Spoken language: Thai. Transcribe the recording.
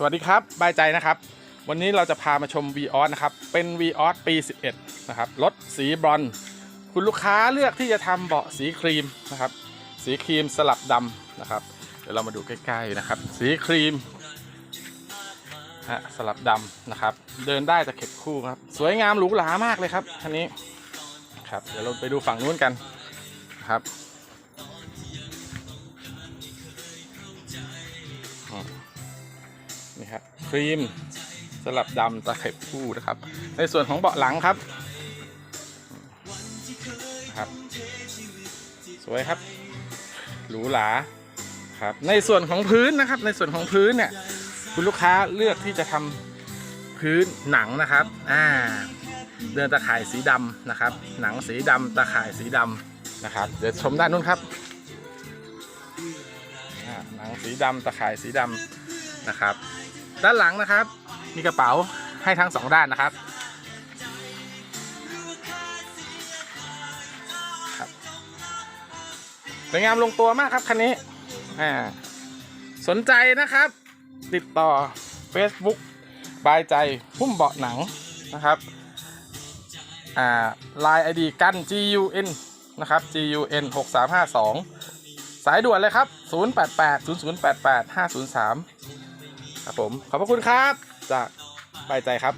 สวัสดีครับ บายใจนะครับ วันนี้เราจะพามาชม v ีออสนะครับ เป็น v ีออสปี 11 นะครับ รถสีบรอนซ์คุณลูกค้าเลือกที่จะทำเบาะสีครีมนะครับ สีครีมสลับดำนะครับ เดี๋ยวเรามาดูใกล้ๆนะครับ สีครีมฮะสลับดำนะครับ เดินได้แตะเข็บคู่ครับ สวยงามหรูหรามากเลยครับคันนี้ ครับ เดี๋ยวเราไปดูฝั่งนู้นกันนะครับ นี่ครับครีมสลับดำตะเข็บคู่นะครับ ในส่วนของเบาะหลังครับครับสวยครับหรูหราครับ ในส่วนของพื้นนะครับ ในส่วนของพื้นเนี่ย คุณลูกค้าเลือกที่จะทำพื้นหนังนะครับอ่าเดินตะข่ายสีดำนะครับ หนังสีดำตะข่ายสีดำนะครับ เดี๋ยวชมด้านนู้นครับหนังสีดำตะข่ายสีดำนะครับ ด้านหลังนะครับ มีกระเป๋าให้ทั้งสองด้านนะครับสวยงามลงตัวมากครับคันนี้อ่าสนใจนะครับ ติดต่อ Facebook บายใจพุ่มเบาะหนังนะครับอ่า Line ID กัน GUN นะครับ GUN 6352 สายด่วนเลยครับ 088 0088 503 ครับผม ขอบพระคุณครับ จากบายใจครับ